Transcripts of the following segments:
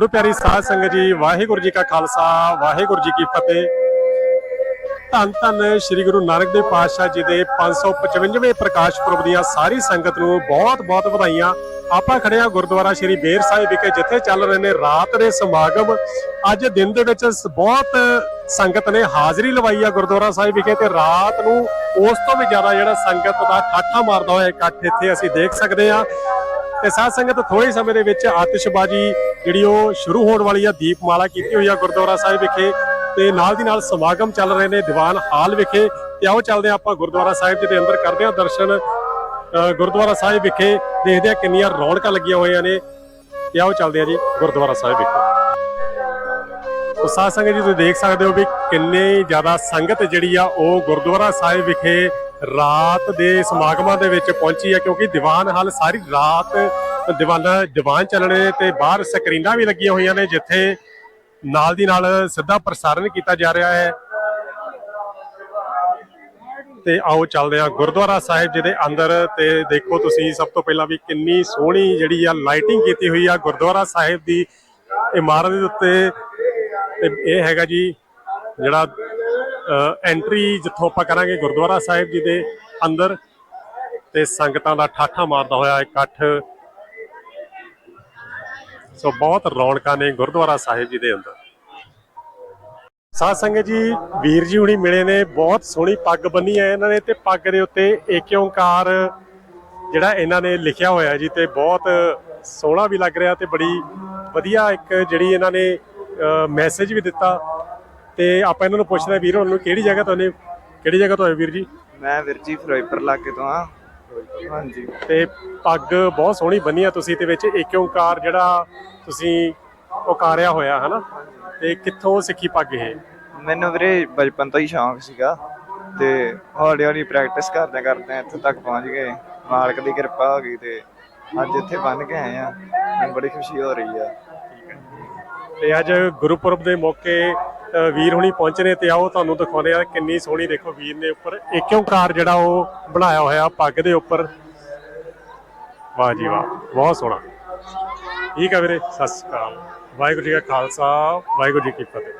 ਗੁਰੂ ਪਿਆਰੀ ਸਾਧ ਸੰਗਤ ਜੀ, ਵਾਹਿਗੁਰੂ ਜੀ ਕਾ ਖਾਲਸਾ, ਵਾਹਿਗੁਰੂ ਜੀ ਕੀ ਫਤਿਹ। ਧੰਨ ਧੰਨ ਸ੍ਰੀ ਗੁਰੂ ਨਾਨਕ ਦੇਵ ਪਾਤਸ਼ਾਹ ਜੀ ਦੇ 555ਵੇਂ ਪ੍ਰਕਾਸ਼ ਪੁਰਬ ਦੀਆਂ ਸਾਰੀ ਸੰਗਤ ਨੂੰ ਬਹੁਤ ਬਹੁਤ ਵਧਾਈਆਂ। ਆਪਾਂ ਖੜੇ ਹਾਂ ਗੁਰਦੁਆਰਾ ਸ੍ਰੀ ਬੇਰ ਸਾਹਿਬ ਵਿਖੇ, ਜਿੱਥੇ ਚੱਲ ਰਹੇ ਨੇ ਰਾਤ ਦੇ ਸਮਾਗਮ। ਅੱਜ ਦਿਨ ਦੇ ਵਿੱਚ ਬਹੁਤ ਸੰਗਤ ਨੇ ਹਾਜ਼ਰੀ ਲਵਾਈ ਆ ਗੁਰਦੁਆਰਾ ਸਾਹਿਬ ਵਿਖੇ ਤੇ ਰਾਤ ਨੂੰ ਉਸ ਤੋਂ ਵੀ ਜ਼ਿਆਦਾ ਜਿਹੜਾ ਸੰਗਤ ਦਾ ਠਾਠਾ ਮਾਰਦਾ ਹੋਇਆ ਇਕੱਠ ਇੱਥੇ ਅਸੀਂ ਦੇਖ ਸਕਦੇ ਹਾਂ। ਤੇ ਸਾਧ ਸੰਗਤ ਥੋੜੇ ਸਮੇਂ ਦੇ ਵਿੱਚ ਆਤਿਸ਼ਬਾਜ਼ੀ ਜਿਹੜੀ ਉਹ ਸ਼ੁਰੂ ਹੋਣ ਵਾਲੀ ਆ ਦੀਪਮਾਲਾ ਕੀਤੀ ਹੋਈ ਆ ਗੁਰਦੁਆਰਾ ਸਾਹਿਬ ਵਿਖੇ ਤੇ ਨਾਲ ਦੀ ਨਾਲ ਸਮਾਗਮ ਚੱਲ ਰਹੇ ਨੇ ਦੀਵਾਨ ਹਾਲ ਵਿਖੇ ਤੇ ਆਓ ਚੱਲਦੇ ਹਾਂ ਆਪਾਂ ਗੁਰਦੁਆਰਾ ਸਾਹਿਬ ਜੀ ਦੇ ਅੰਦਰ ਕਰਦੇ ਹਾਂ ਦਰਸ਼ਨ। ਅ, ਗੁਰਦੁਆਰਾ ਸਾਹਿਬ ਵਿਖੇ ਦੇਖਦੇ ਹਾਂ ਕਿੰਨੀਆਂ ਰੌਣਕਾਂ ਲੱਗੀਆਂ ਹੋਈਆਂ ਨੇ ਤੇ ਆਓ ਚੱਲਦੇ ਆ ਜੀ ਗੁਰਦੁਆਰਾ ਸਾਹਿਬ ਵਿਖੇ। ਸੋ ਸਾਧ ਸੰਗਤ ਜੀ ਤੁਸੀਂ ਦੇਖ ਸਕਦੇ ਹੋ ਵੀ ਕਿੰਨੇ ਜ਼ਿਆਦਾ ਸੰਗਤ ਜਿਹੜੀ ਆ ਉਹ ਗੁਰਦੁਆਰਾ ਸਾਹਿਬ ਵਿਖੇ ਰਾਤ ਦੇ ਸਮਾਗਮਾਂ ਦੇ ਵਿੱਚ ਪਹੁੰਚੀ ਹੈ ਕਿਉਂਕਿ ਦੀਵਾਨ ਹਾਲ ਸਾਰੀ ਰਾਤ ਦੀਵਾਨਾ, ਦੀਵਾਨ ਚੱਲਣੇ ਤੇ ਬਾਹਰ ਸਕਰੀਨਾਂ ਵੀ ਲੱਗੀਆਂ ਹੋਈਆਂ ਨੇ ਜਿੱਥੇ ਨਾਲ ਦੀ ਨਾਲ ਸਿੱਧਾ ਪ੍ਰਸਾਰਣ ਕੀਤਾ ਜਾ ਰਿਹਾ ਹੈ। ਤੇ ਆਓ ਚੱਲਦੇ ਆ ਗੁਰਦੁਆਰਾ ਸਾਹਿਬ ਜਿਹਦੇ ਅੰਦਰ ਤੇ ਦੇਖੋ ਤੁਸੀਂ ਸਭ ਤੋਂ ਪਹਿਲਾਂ ਵੀ ਕਿੰਨੀ ਸੋਹਣੀ ਜਿਹੜੀ ਆ ਲਾਈਟਿੰਗ ਕੀਤੀ ਹੋਈ ਆ ਗੁਰਦੁਆਰਾ ਸਾਹਿਬ ਦੀ ਇਮਾਰਤ ਦੇ ਉੱਤੇ। ਤੇ ਇਹ ਹੈਗਾ ਜੀ ਜਿਹੜਾ ਐਂਟਰੀ ਜਿੱਥੋਂ ਆਪਾਂ ਕਰਾਂਗੇ ਗੁਰਦੁਆਰਾ ਸਾਹਿਬ ਜੀ ਦੇ ਅੰਦਰ ਤੇ ਸੰਗਤਾਂ ਦਾ ਠਾਠਾ ਮਾਰਦਾ ਹੋਇਆ ਇਕੱਠ। ਸੋ ਬਹੁਤ ਰੌਣਕਾਂ ਨੇ ਗੁਰਦੁਆਰਾ ਸਾਹਿਬ ਜੀ ਦੇ ਅੰਦਰ। ਸਾਧ ਸੰਗਤ ਜੀ, ਵੀਰ ਜੀ ਹੁਣੀ ਮਿਲੇ ਨੇ, ਬਹੁਤ ਸੋਹਣੀ ਪੱਗ ਬੰਨੀ ਹੈ ਇਹਨਾਂ ਨੇ ਤੇ ਪੱਗ ਦੇ ਉੱਤੇ ਏਕ ਓੰਕਾਰ ਜਿਹੜਾ ਇਹਨਾਂ ਨੇ ਲਿਖਿਆ ਹੋਇਆ ਜੀ ਤੇ ਬਹੁਤ ਸੋਹਣਾ ਵੀ ਲੱਗ ਰਿਹਾ ਤੇ ਬੜੀ ਵਧੀਆ ਇੱਕ ਜਿਹੜੀ ਇਹਨਾਂ ਨੇ ਮੈਸੇਜ ਵੀ ਦਿੱਤਾ। ਤੇ ਆਪਾਂ ਇਹਨਾਂ ਨੂੰ ਪੁੱਛਦੇ ਵੀਰ ਉਹਨਾਂ ਕਿਹੜੀ ਜਗ੍ਹਾ ਤੋਂ ਨੇ ਕਿਹੜੀ ਜਗ੍ਹਾ ਤੋਂ ਆਏ ਵੀਰ ਜੀ? ਮੈਂ ਵੀਰ ਜੀ ਫਿਰੋਜ਼ਪੁਰ ਇਲਾਕੇ ਤੋਂ ਆ ਹਾਂਜੀ। ਤੇ ਪੱਗ ਬਹੁਤ ਸੋਹਣੀ ਬੰਨੀ ਆ ਤੁਸੀਂ ਤੇ ਵਿੱਚ ਏਕ ਓੰਕਾਰ ਜਿਹੜਾ ਤੁਸੀਂ ਉਕਾਰਿਆ ਹੋਇਆ ਹਨਾ? ਤੇ ਕਿੱਥੋਂ ਸਿੱਖੀ ਪੱਗ ਇਹ? ਮੈਨੂੰ ਵੀਰੇ ਬਚਪਨ ਤੋਂ ਹੀ ਸ਼ੌਂਕ ਸੀਗਾ ਤੇ ਹੌਲੀ ਹੌਲੀ ਪ੍ਰੈਕਟਿਸ ਕਰਦੇ ਕਰਦੇ ਇੱਥੇ ਤੱਕ ਪਹੁੰਚ ਗਏ। ਮਾਲਕ ਦੀ ਕਿਰਪਾ ਹੋ ਗਈ ਤੇ ਅੱਜ ਇੱਥੇ ਬੰਨ ਕੇ ਆਏ ਆ। ਮੈਨੂੰ ਬੜੀ ਖੁਸ਼ੀ ਹੋ ਰਹੀ ਆ। ਤੇ ਅੱਜ ਗੁਰਪੁਰਬ ਦੇ ਮੌਕੇ ਵੀਰ ਹੁਣੀ ਪਹੁੰਚੇ ਨੇ ਤੇ ਆਓ ਤੁਹਾਨੂੰ ਦਿਖਾਉਂਦੇ ਆ ਕਿੰਨੀ ਸੋਹਣੀ ਦੇਖੋ ਵੀਰ ਨੇ ਉੱਪਰ ਏਕ ਓੰਕਾਰ ਜਿਹੜਾ ਉਹ ਬਣਾਇਆ ਹੋਇਆ ਪੱਗ ਦੇ ਉੱਪਰ। ਵਾਹ ਜੀ ਵਾਹ, ਬਹੁਤ ਸੋਹਣਾ। ਠੀਕ ਹੈ ਵੀਰੇ, ਸਤਿ ਸ਼੍ਰੀ ਅਕਾਲ। ਵਾਹਿਗੁਰੂ ਜੀ ਕਾ ਖਾਲਸਾ, ਵਾਹਿਗੁਰੂ ਜੀ ਕੀ ਫਤਿਹ।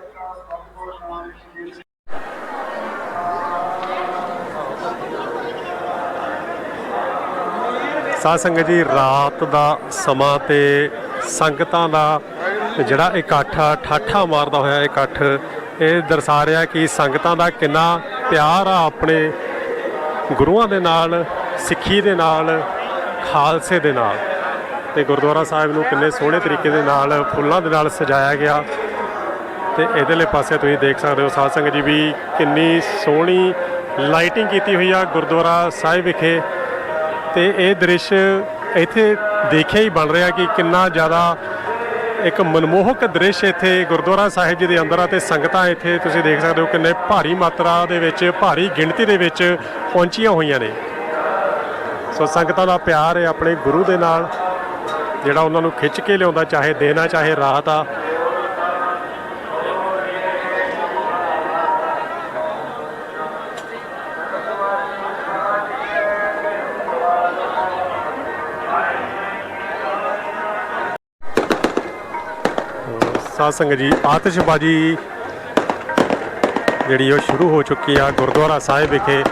ਸਾਧ ਸੰਗਤ ਜੀ, ਰਾਤ ਦਾ ਸਮਾਂ ਤੇ ਸੰਗਤਾਂ ਦਾ ਜਿਹੜਾ ਇਕੱਠ ਆ, ਠਾਠਾ ਮਾਰਦਾ ਹੋਇਆ ਇਕੱਠ ਇਹ ਦਰਸਾ ਰਿਹਾ ਕਿ ਸੰਗਤਾਂ ਦਾ ਕਿੰਨਾ ਪਿਆਰ ਆ ਆਪਣੇ ਗੁਰੂਆਂ ਦੇ ਨਾਲ ਸਿੱਖੀ ਦੇ ਨਾਲ ਖਾਲਸੇ ਦੇ ਨਾਲ। ਤੇ ਗੁਰਦੁਆਰਾ ਸਾਹਿਬ ਨੂੰ ਕਿੰਨੇ ਸੋਹਣੇ ਤਰੀਕੇ ਦੇ ਨਾਲ ਫੁੱਲਾਂ ਦੇ ਨਾਲ ਸਜਾਇਆ ਗਿਆ। ਤੇ ਇਧਰਲੇ ਪਾਸੇ ਤੁਸੀਂ ਦੇਖ ਸਕਦੇ ਹੋ ਸਾਧ ਸੰਗਤ ਜੀ ਵੀ ਕਿੰਨੀ ਸੋਹਣੀ ਲਾਈਟਿੰਗ ਕੀਤੀ ਹੋਈ ਆ ਗੁਰਦੁਆਰਾ ਸਾਹਿਬ ਵਿਖੇ। ਤੇ ਇਹ ਦ੍ਰਿਸ਼ ਇੱਥੇ ਦੇਖਿਆ ਹੀ ਬਣ ਰਿਹਾ ਕਿ ਕਿੰਨਾ ਜ਼ਿਆਦਾ ਇੱਕ ਮਨਮੋਹਕ ਦ੍ਰਿਸ਼ ਇੱਥੇ ਗੁਰਦੁਆਰਾ ਸਾਹਿਬ ਜੀ ਦੇ ਅੰਦਰ ਆ ਤੇ ਸੰਗਤਾਂ ਇੱਥੇ ਤੁਸੀਂ ਦੇਖ ਸਕਦੇ ਹੋ ਕਿੰਨੇ ਭਾਰੀ ਮਾਤਰਾ ਦੇ ਵਿੱਚ, ਭਾਰੀ ਗਿਣਤੀ ਦੇ ਵਿੱਚ ਪਹੁੰਚੀਆਂ ਹੋਈਆਂ ਨੇ। ਸੋ ਸੰਗਤਾਂ ਦਾ ਪਿਆਰ ਹੈ ਆਪਣੇ ਗੁਰੂ ਦੇ ਨਾਲ ਜਿਹੜਾ ਉਹਨਾਂ ਨੂੰ ਖਿੱਚ ਕੇ ਲਿਆਉਂਦਾ, ਚਾਹੇ ਦੇਣਾ, ਚਾਹੇ ਰਾਹਤ ਆ ਸਾਧ ਸੰਗਤ ਜੀ ਆਤਿਸ਼ਬਾਜ਼ੀ ਜਿਹੜੀ ਉਹ ਸ਼ੁਰੂ ਹੋ ਚੁੱਕੀ ਆ ਗੁਰਦੁਆਰਾ ਸਾਹਿਬ ਵਿਖੇ।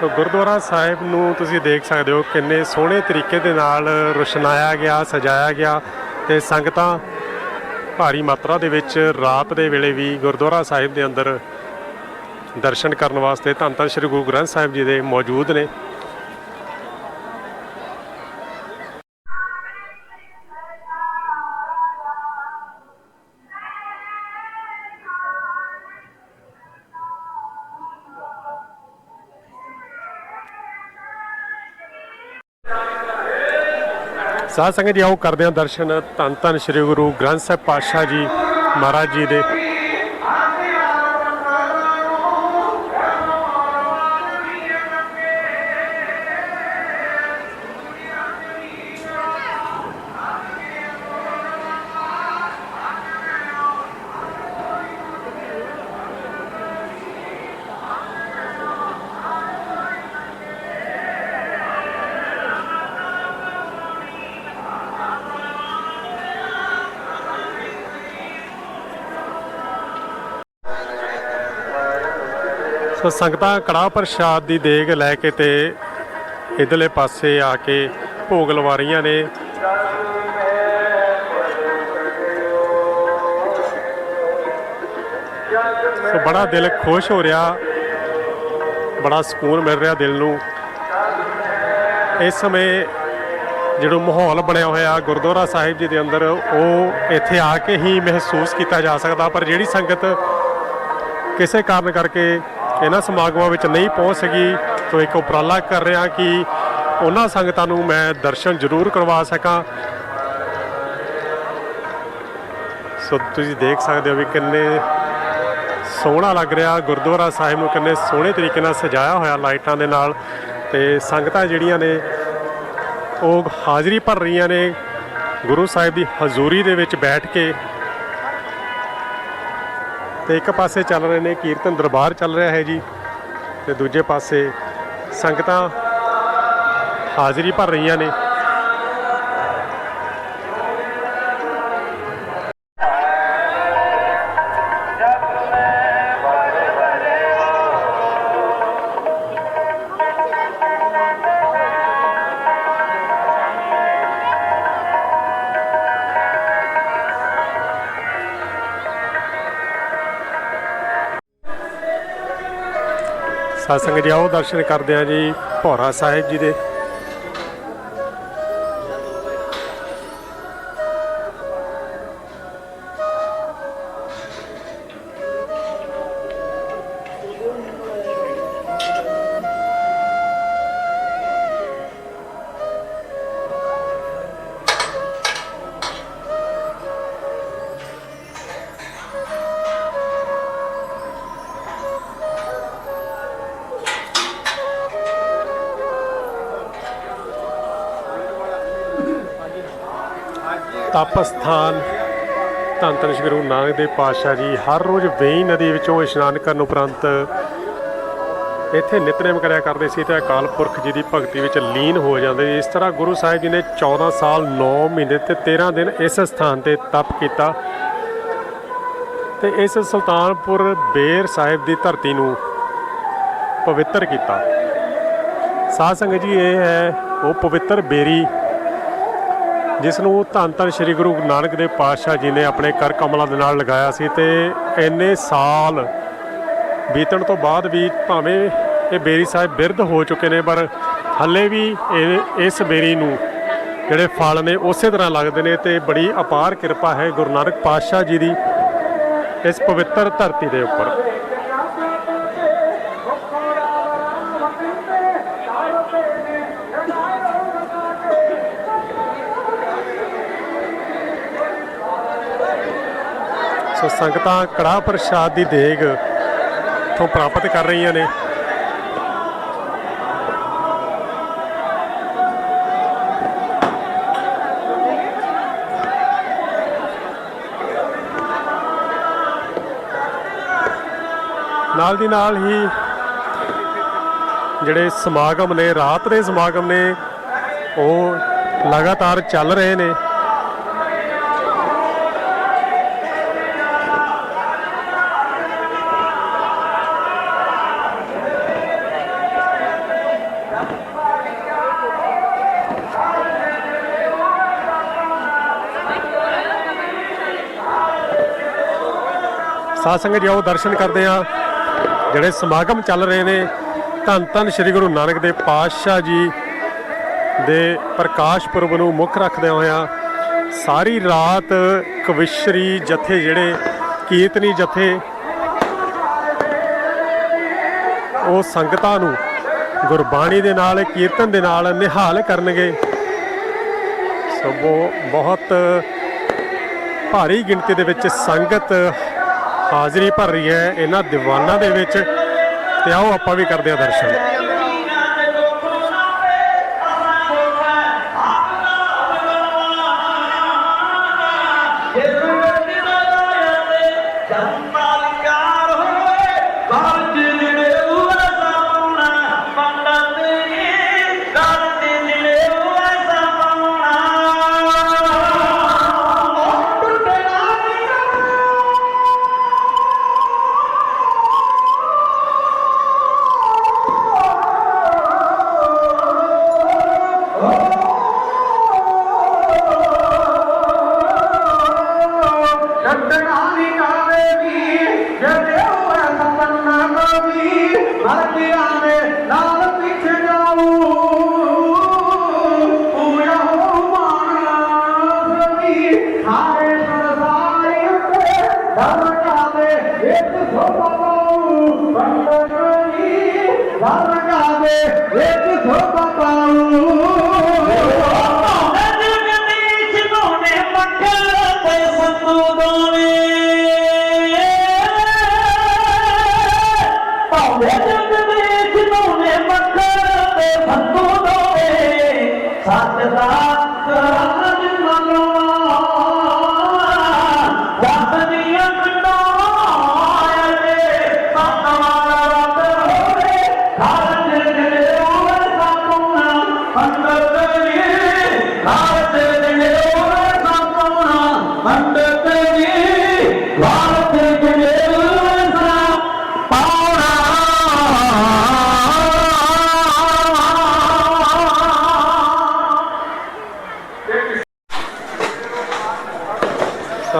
ਸੋ ਗੁਰਦੁਆਰਾ ਸਾਹਿਬ ਨੂੰ ਤੁਸੀਂ ਦੇਖ ਸਕਦੇ ਹੋ ਕਿੰਨੇ ਸੋਹਣੇ ਤਰੀਕੇ ਦੇ ਨਾਲ ਰੁਸ਼ਨਾਇਆ ਗਿਆ, ਸਜਾਇਆ ਗਿਆ ਤੇ ਸੰਗਤਾਂ ਭਾਰੀ ਮਾਤਰਾ ਦੇ ਵਿੱਚ ਰਾਤ ਦੇ ਵੇਲੇ ਵੀ ਗੁਰਦੁਆਰਾ ਸਾਹਿਬ ਦੇ ਅੰਦਰ ਦਰਸ਼ਨ ਕਰਨ ਵਾਸਤੇ ਧੰਨ ਧੰਨ ਸ੍ਰੀ ਗੁਰੂ ਗ੍ਰੰਥ ਸਾਹਿਬ ਜੀ ਦੇ ਮੌਜੂਦ ਨੇ। ਸਾਧ ਸੰਗਤ ਜੀ, ਆਓ ਕਰਦੇ ਹਾਂ ਦਰਸ਼ਨ। ਧੰਨ ਧੰਨ ਸ੍ਰੀ ਗੁਰੂ ਗ੍ਰੰਥ ਸਾਹਿਬ ਪਾਤਸ਼ਾਹ ਜੀ ਮਹਾਰਾਜ ਜੀ ਦੇ ਸੋ ਸੰਗਤਾਂ ਕੜਾਹ ਪ੍ਰਸ਼ਾਦ ਦੀ ਦੇਗ ਲੈ ਕੇ ਤੇ ਇਧਰਲੇ ਪਾਸੇ ਆ ਕੇ ਭੋਗ ਲਵਾ ਰਹੀਆਂ ਨੇ। ਸੋ ਬੜਾ ਦਿਲ ਖੁਸ਼ ਹੋ ਰਿਹਾ, ਬੜਾ ਸਕੂਨ ਮਿਲ ਰਿਹਾ ਦਿਲ ਨੂੰ। ਇਸ ਸਮੇਂ ਜਿਹੜਾ ਮਾਹੌਲ ਬਣਿਆ ਹੋਇਆ ਗੁਰਦੁਆਰਾ ਸਾਹਿਬ ਜੀ ਦੇ ਅੰਦਰ, ਉਹ ਇੱਥੇ ਆ ਕੇ ਹੀ ਮਹਿਸੂਸ ਕੀਤਾ ਜਾ ਸਕਦਾ, ਪਰ ਜਿਹੜੀ ਸੰਗਤ ਕਿਸੇ ਕਾਰਨ ਕਰਕੇ ਇਹਨਾਂ ਸਮਾਗਮਾਂ ਵਿੱਚ ਨਹੀਂ ਪਹੁੰਚ ਸਕੀ, ਤੋਂ ਇੱਕ ਉਪਰਾਲਾ ਕਰ ਰਿਹਾ ਕਿ ਉਹਨਾਂ ਸੰਗਤਾਂ ਨੂੰ ਮੈਂ ਦਰਸ਼ਨ ਜ਼ਰੂਰ ਕਰਵਾ ਸਕਾਂ। ਸੋ ਤੁਸੀਂ ਦੇਖ ਸਕਦੇ ਹੋ ਵੀ ਕਿੰਨੇ ਸੋਹਣਾ ਲੱਗ ਰਿਹਾ। ਗੁਰਦੁਆਰਾ ਸਾਹਿਬ ਨੂੰ ਕਿੰਨੇ ਸੋਹਣੇ ਤਰੀਕੇ ਨਾਲ ਸਜਾਇਆ ਹੋਇਆ ਲਾਈਟਾਂ ਦੇ ਨਾਲ ਤੇ ਸੰਗਤਾਂ ਜਿਹੜੀਆਂ ਨੇ, ਉਹ ਹਾਜ਼ਰੀ ਭਰ ਰਹੀਆਂ ਨੇ। ਗੁਰੂ ਸਾਹਿਬ ਦੀ ਹਜ਼ੂਰੀ ਦੇ ਵਿੱਚ ਬੈਠ ਕੇ ਤੇ ਇੱਕ ਪਾਸੇ ਚੱਲ ਰਹੇ ਨੇ, ਕੀਰਤਨ ਦਰਬਾਰ ਚੱਲ ਰਿਹਾ ਹੈ ਜੀ। ਤੇ ਦੂਜੇ ਪਾਸੇ ਸੰਗਤਾਂ ਹਾਜ਼ਰੀ ਭਰ ਰਹੀਆਂ ਨੇ। ਸਾਧ ਸੰਗਤ ਜੀ ਆਓ ਦਰਸ਼ਨ ਕਰਦੇ ਆ ਜੀ ਭੋਰਾ ਸਾਹਿਬ ਜੀ ਦੇ। ਤਪ ਸਥਾਨ ਧੰਨ ਧੰਨ ਸ਼੍ਰੀ ਗੁਰੂ ਨਾਨਕ ਦੇਵ ਪਾਤਸ਼ਾਹ ਜੀ, ਹਰ ਰੋਜ਼ ਵੇਈ ਨਦੀ ਵਿੱਚੋਂ ਇਸ਼ਨਾਨ ਕਰਨ ਉਪਰੰਤ ਇੱਥੇ ਨਿਤਨੇਮ ਕਰਿਆ ਕਰਦੇ ਸੀ ਤੇ ਅਕਾਲ ਪੁਰਖ ਜੀ ਦੀ ਭਗਤੀ ਵਿੱਚ ਲੀਨ ਹੋ ਜਾਂਦੇ ਇਸ ਤਰ੍ਹਾਂ ਗੁਰੂ ਸਾਹਿਬ ਜੀ ਨੇ 14 ਸਾਲ 9 ਮਹੀਨੇ ਤੇ 13 ਦਿਨ ਇਸ ਸਥਾਨ ਤੇ ਤਪ ਕੀਤਾ ਤੇ ਇਸ ਸੁਲਤਾਨਪੁਰ ਬੇਰ ਸਾਹਿਬ ਦੀ ਧਰਤੀ ਨੂੰ ਪਵਿੱਤਰ ਕੀਤਾ। ਸਾਧ ਸੰਗਤ ਜੀ, ਇਹ ਹੈ ਉਹ ਪਵਿੱਤਰ ਬੇਰੀ ਜਿਸ ਨੂੰ ਧੰਨ ਧੰਨ ਸ੍ਰੀ ਗੁਰੂ ਨਾਨਕ ਦੇਵ ਪਾਤਸ਼ਾਹ ਜੀ ਨੇ ਆਪਣੇ ਕਰ ਕਮਲਾਂ ਦੇ ਨਾਲ ਲਗਾਇਆ ਸੀ ਤੇ ਇੰਨੇ ਸਾਲ ਬੀਤਣ ਤੋਂ ਬਾਅਦ ਵੀ ਭਾਵੇਂ ਇਹ ਬੇਰੀ ਸਾਹਿਬ ਬਿਰਧ ਹੋ ਚੁੱਕੇ ਨੇ, ਪਰ ਹੱਲੇ ਵੀ ਇਹ, ਇਸ ਬੇਰੀ ਨੂੰ ਜਿਹੜੇ ਫਲ ਨੇ ਉਸੇ ਤਰ੍ਹਾਂ ਲੱਗਦੇ ਨੇ ਤੇ ਬੜੀ ਅਪਾਰ ਕਿਰਪਾ ਹੈ ਗੁਰੂ ਨਾਨਕ ਪਾਤਸ਼ਾਹ ਜੀ ਦੀ ਇਸ ਪਵਿੱਤਰ ਧਰਤੀ ਦੇ ਉੱਪਰ। ਸੋ ਸੰਗਤਾਂ ਕੜਾਹ ਪ੍ਰਸ਼ਾਦ ਦੀ ਦੇਗ ਤੋਂ ਪ੍ਰਾਪਤ ਕਰ ਰਹੀਆਂ ਨੇ। ਨਾਲ ਦੀ ਨਾਲ ਹੀ ਜਿਹੜੇ ਸਮਾਗਮ ਨੇ, ਰਾਤ ਦੇ ਸਮਾਗਮ ਨੇ, ਉਹ ਲਗਾਤਾਰ ਚੱਲ ਰਹੇ ਨੇ। ਸਾਧ ਸੰਗਤ ਜੀ ਆਓ ਦਰਸ਼ਨ ਕਰਦੇ ਆ ਜਿਹੜੇ ਸਮਾਗਮ ਚੱਲ ਰਹੇ ਨੇ, ਧੰਨ ਧੰਨ ਸ੍ਰੀ ਗੁਰੂ ਨਾਨਕ ਦੇਵ ਪਾਤਸ਼ਾਹ ਜੀ ਦੇ ਪ੍ਰਕਾਸ਼ ਪੁਰਬ ਨੂੰ ਮੁੱਖ ਰੱਖਦੇ ਹੋਇਆ ਸਾਰੀ ਰਾਤ ਕਵਿਸ਼ਰੀ ਜਥੇ ਜਿਹੜੇ, ਕੀਰਤਨੀ ਜਥੇ, ਉਹ ਸੰਗਤਾਂ ਨੂੰ ਗੁਰਬਾਣੀ ਦੇ ਨਾਲ, ਕੀਰਤਨ ਦੇ ਨਾਲ ਨਿਹਾਲ ਕਰਨਗੇ। ਸੋ ਬਹੁ- ਬਹੁਤ ਭਾਰੀ ਗਿਣਤੀ ਦੇ ਵਿੱਚ ਸੰਗਤ ਹਾਜ਼ਰੀ ਭਰ ਰਹੀ ਹੈ ਇਹਨਾਂ ਦੀਵਾਨਾਂ ਦੇ ਵਿੱਚ ਤੇ ਆਓ ਆਪਾਂ ਵੀ ਕਰਦੇ ਹਾਂ ਦਰਸ਼ਨ। ਬੰਦਨੀ ਧਰਮ ਕਾਦੇ ਇੱਕ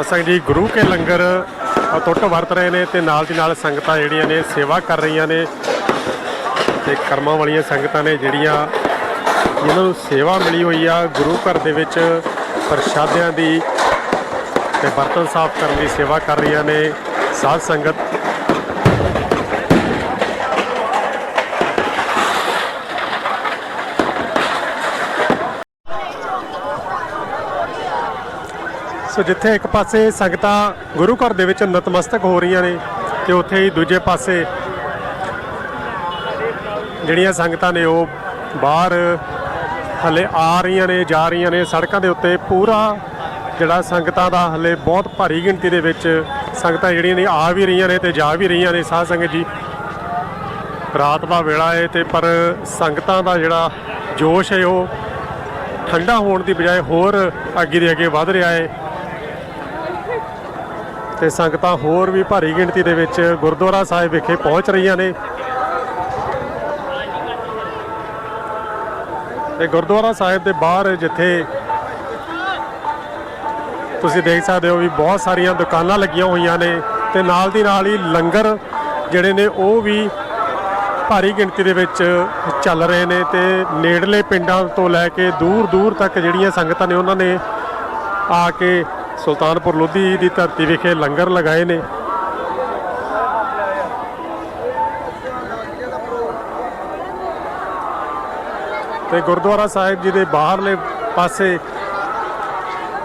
ਸਤਸੰਗ ਜੀ, ਗੁਰੂ ਕੇ ਲੰਗਰ ਅਟੁੱਟ ਵਰਤ ਰਹੇ ਨੇ ਤੇ ਨਾਲ ਦੀ ਨਾਲ ਸੰਗਤਾਂ ਜਿਹੜੀਆਂ ਨੇ ਸੇਵਾ ਕਰ ਰਹੀਆਂ ਨੇ ਤੇ ਕਰਮਾਂ ਵਾਲੀਆਂ ਸੰਗਤਾਂ ਨੇ ਜਿਹੜੀਆਂ ਜਿਨ੍ਹਾਂ ਨੂੰ ਸੇਵਾ ਮਿਲੀ ਹੋਈ ਆ, ਗੁਰੂ ਘਰ ਦੇ ਵਿੱਚ ਪ੍ਰਸ਼ਾਦਿਆਂ ਦੀ ਤੇ ਬਰਤਨ ਸਾਫ਼ ਕਰਨ ਦੀ ਸੇਵਾ ਕਰ ਰਹੀਆਂ ਨੇ। ਸਾਧ ਸੰਗਤ ਸੋ ਜਿੱਥੇ ਇੱਕ ਪਾਸੇ ਸੰਗਤਾਂ ਗੁਰੂ ਘਰ ਦੇ ਵਿੱਚ ਨਤਮਸਤਕ ਹੋ ਰਹੀਆਂ ਨੇ ਤੇ ਉੱਥੇ ਹੀ ਦੂਜੇ ਪਾਸੇ ਜਿਹੜੀਆਂ ਸੰਗਤਾਂ ਨੇ ਉਹ ਬਾਹਰ ਹਲੇ ਆ ਰਹੀਆਂ ਨੇ, ਜਾ ਰਹੀਆਂ ਨੇ, ਸੜਕਾਂ ਦੇ ਉੱਤੇ ਪੂਰਾ ਜਿਹੜਾ ਸੰਗਤਾਂ ਦਾ ਹਲੇ ਬਹੁਤ ਭਾਰੀ ਗਿਣਤੀ ਦੇ ਵਿੱਚ ਸੰਗਤਾਂ ਜਿਹੜੀਆਂ ਨੇ ਆ ਵੀ ਰਹੀਆਂ ਨੇ ਤੇ ਜਾ ਵੀ ਰਹੀਆਂ ਨੇ। ਸਾਧ ਸੰਗਤ ਜੀ, ਰਾਤ ਦਾ ਵੇਲਾ ਹੈ ਤੇ ਪਰ ਸੰਗਤਾਂ ਦਾ ਜਿਹੜਾ ਜੋਸ਼ ਹੈ ਉਹ ਠੰਡਾ ਹੋਣ ਦੀ ਬਜਾਏ ਹੋਰ ਅੱਗੇ ਦੇ ਅੱਗੇ ਵੱਧ ਰਿਹਾ ਹੈ ਤੇ ਸੰਗਤਾਂ ਹੋਰ ਵੀ ਭਾਰੀ ਗਿਣਤੀ ਦੇ ਵਿੱਚ ਗੁਰਦੁਆਰਾ ਸਾਹਿਬ ਵਿਖੇ ਪਹੁੰਚ ਰਹੀਆਂ ਨੇ। ਤੇ ਗੁਰਦੁਆਰਾ ਸਾਹਿਬ ਦੇ ਬਾਹਰ ਜਿੱਥੇ ਤੁਸੀਂ ਦੇਖ ਸਕਦੇ ਹੋ ਵੀ ਬਹੁਤ ਸਾਰੀਆਂ ਦੁਕਾਨਾਂ ਲੱਗੀਆਂ ਹੋਈਆਂ ਨੇ ਤੇ ਨਾਲ ਦੀ ਨਾਲ ਹੀ ਲੰਗਰ ਜਿਹੜੇ ਨੇ ਉਹ ਵੀ ਭਾਰੀ ਗਿਣਤੀ ਦੇ ਵਿੱਚ ਚੱਲ ਰਹੇ ਨੇ ਤੇ ਨੇੜਲੇ ਪਿੰਡਾਂ ਤੋਂ ਲੈ ਕੇ ਦੂਰ ਦੂਰ ਤੱਕ ਜਿਹੜੀਆਂ ਸੰਗਤਾਂ ਨੇ ਉਹਨਾਂ ਨੇ ਆ ਕੇ ਸੁਲਤਾਨਪੁਰ ਲੋਧੀ ਦੀ ਧਰਤੀ ਵਿਖੇ ਲੰਗਰ ਲਗਾਏ ਨੇ। ਤੇ ਗੁਰਦੁਆਰਾ ਸਾਹਿਬ ਜੀ ਦੇ ਬਾਹਰਲੇ ਪਾਸੇ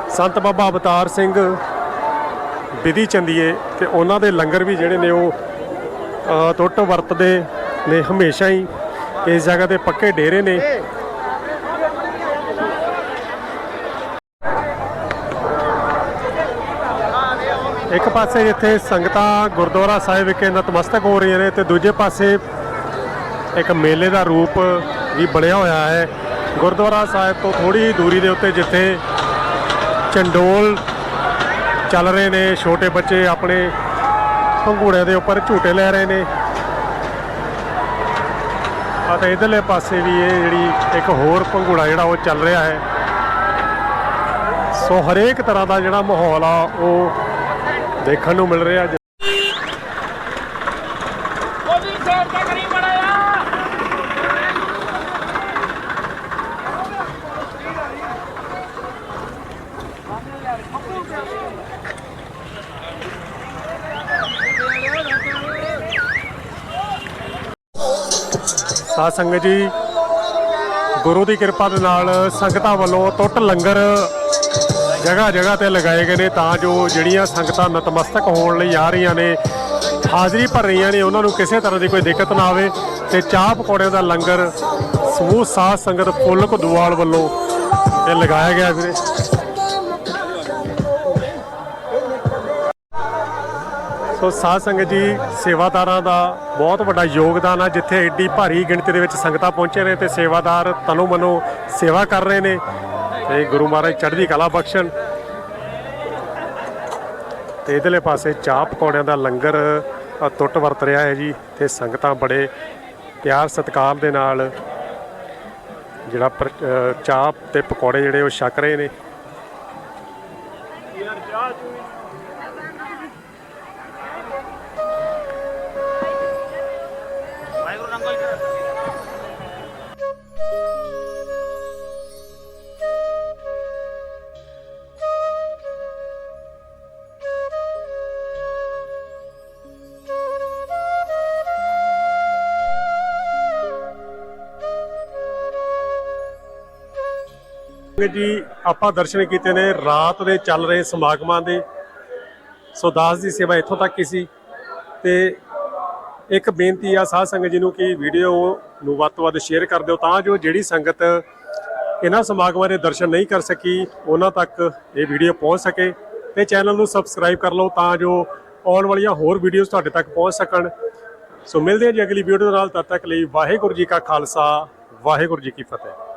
ਸੰਤ ਬਾਬਾ ਅਵਤਾਰ ਸਿੰਘ ਵਿਧੀ ਚੰਦੀਏ ਤੇ ਉਹਨਾਂ ਦੇ ਲੰਗਰ ਵੀ ਜਿਹੜੇ ਨੇ ਉਹ ਅ, ਟੁੱਟ ਵਰਤਦੇ ਨੇ ਹਮੇਸ਼ਾ ਹੀ। ਇਸ ਜਗ੍ਹਾ ਤੇ ਪੱਕੇ ਡੇਰੇ ਨੇ। ਇੱਕ ਪਾਸੇ ਜਿੱਥੇ ਸੰਗਤਾਂ ਗੁਰਦੁਆਰਾ ਸਾਹਿਬ ਵਿਖੇ ਨਤਮਸਤਕ ਹੋ ਰਹੀਆਂ ਨੇ ਤੇ ਦੂਜੇ ਪਾਸੇ ਇੱਕ ਮੇਲੇ ਦਾ ਰੂਪ ਵੀ ਬਣਿਆ ਹੋਇਆ ਹੈ। ਗੁਰਦੁਆਰਾ ਸਾਹਿਬ ਤੋਂ ਥੋੜੀ ਦੂਰੀ ਦੇ ਉੱਤੇ ਜਿੱਥੇ ਚੰਡੋਲ ਚੱਲ ਰਹੇ ਨੇ, ਛੋਟੇ ਬੱਚੇ ਆਪਣੇ ਪੰਘੂੜਿਆਂ ਦੇ ਉੱਪਰ ਝੂਟੇ ਲੈ ਰਹੇ ਨੇ। ਅਤੇ ਇਧਰਲੇ ਪਾਸੇ ਵੀ ਇਹ ਜਿਹੜੀ ਇੱਕ ਹੋਰ ਪੰਘੂੜਾ ਜਿਹੜਾ ਉਹ ਚੱਲ ਰਿਹਾ ਹੈ। ਸੋ ਹਰੇਕ ਤਰ੍ਹਾਂ ਦਾ ਜਿਹੜਾ ਮਾਹੌਲ ਆ, ਉਹ ਦੇਖਣ ਨੂੰ ਮਿਲ ਰਿਹਾ ਸਾਧ ਸੰਗਤ ਜੀ ਗੁਰੂ ਦੀ ਕਿਰਪਾ ਦੇ ਨਾਲ ਸੰਗਤਾਂ ਵੱਲੋਂ ਟੁੱਟ ਲੰਗਰ ਜਗ੍ਹਾ ਜਗ੍ਹਾ ਤੇ ਲਗਾਏ ਗਏ ਨੇ ਤਾਂ ਜੋ ਜਿਹੜੀਆਂ ਸੰਗਤਾਂ ਨਤਮਸਤਕ ਹੋਣ ਲਈ ਆ ਰਹੀਆਂ ਨੇ, ਹਾਜ਼ਰੀ ਭਰ ਰਹੀਆਂ ਨੇ, ਉਹਨਾਂ ਨੂੰ ਕਿਸੇ ਤਰ੍ਹਾਂ ਦੀ ਕੋਈ ਦਿੱਕਤ ਨਾ ਆਵੇ ਤੇ ਚਾਹ ਪਕੌੜਿਆਂ ਦਾ ਲੰਗਰ ਸਮੂਹ ਸਾਧ ਸੰਗਤ ਫੁੱਲ ਘਦੂਵਾਲ ਵੱਲੋਂ ਇਹ ਲਗਾਇਆ ਗਿਆ ਵੀਰੇ। ਸੋ ਸਾਧ ਸੰਗਤ ਜੀ ਸੇਵਾਦਾਰਾਂ ਦਾ ਬਹੁਤ ਵੱਡਾ ਯੋਗਦਾਨ ਆ, ਜਿੱਥੇ ਏਡੀ ਭਾਰੀ ਗਿਣਤੀ ਦੇ ਵਿੱਚ ਸੰਗਤਾਂ ਪਹੁੰਚੇ ਨੇ ਤੇ ਸੇਵਾਦਾਰ ਤਨੋ ਮਨੋ ਸੇਵਾ ਕਰ ਰਹੇ ਨੇ। ਤੇ ਗੁਰੂ ਮਹਾਰਾਜ ਚੜ੍ਹਦੀ ਕਲਾ ਬਖਸ਼ਣ। ਤੇ ਇਧਰਲੇ ਪਾਸੇ ਚਾਹ ਪਕੌੜਿਆਂ ਦਾ ਲੰਗਰ ਟੁੱਟ ਵਰਤ ਰਿਹਾ ਹੈ ਜੀ, ਤੇ ਸੰਗਤਾਂ ਬੜੇ ਪਿਆਰ ਸਤਿਕਾਰ ਦੇ ਨਾਲ ਜਿਹੜਾ ਚਾਹ ਤੇ ਪਕੌੜੇ ਜਿਹੜੇ ਉਹ ਛਕ ਰਹੇ ਨੇ। ਸੰਗਤ ਜੀ, ਆਪਾਂ ਦਰਸ਼ਨ ਕੀਤੇ ਨੇ, ਰਾਤ ਦੇ ਚੱਲ ਰਹੇ ਸਮਾਗਮਾਂ ਦੇ। ਸੋ ਦਾਸ ਦੀ ਸੇਵਾ ਇੱਥੋਂ ਤੱਕ ਹੀ ਸੀ। ਤੇ ਇੱਕ ਬੇਨਤੀ ਆ ਸਾਧ ਸੰਗਤ ਜੀ ਨੂੰ ਕਿ ਵੀਡੀਓ ਨੂੰ ਵੱਧ ਤੋਂ ਵੱਧ ਸ਼ੇਅਰ ਕਰ ਦਿਓ, ਤਾਂ ਜੋ ਜਿਹੜੀ ਸੰਗਤ ਇਹਨਾਂ ਸਮਾਗਮਾਂ ਦੇ ਦਰਸ਼ਨ ਨਹੀਂ ਕਰ ਸਕੀ, ਉਹਨਾਂ ਤੱਕ ਇਹ ਵੀਡੀਓ ਪਹੁੰਚ ਸਕੇ। ਤੇ ਚੈਨਲ ਨੂੰ ਸਬਸਕ੍ਰਾਈਬ ਕਰ ਲਓ, ਤਾਂ ਜੋ ਆਉਣ ਵਾਲੀਆਂ ਹੋਰ ਵੀਡੀਓਜ਼ ਤੁਹਾਡੇ ਤੱਕ ਪਹੁੰਚ ਸਕਣ। ਸੋ ਮਿਲਦੇ ਹਾਂ ਜੀ ਅਗਲੀ ਵੀਡੀਓ ਦੇ ਨਾਲ, ਤਦ ਤੱਕ ਲਈ ਵਾਹਿਗੁਰੂ ਜੀ ਕਾ ਖਾਲਸਾ, ਵਾਹਿਗੁਰੂ ਜੀ ਕੀ ਫਤਿਹ।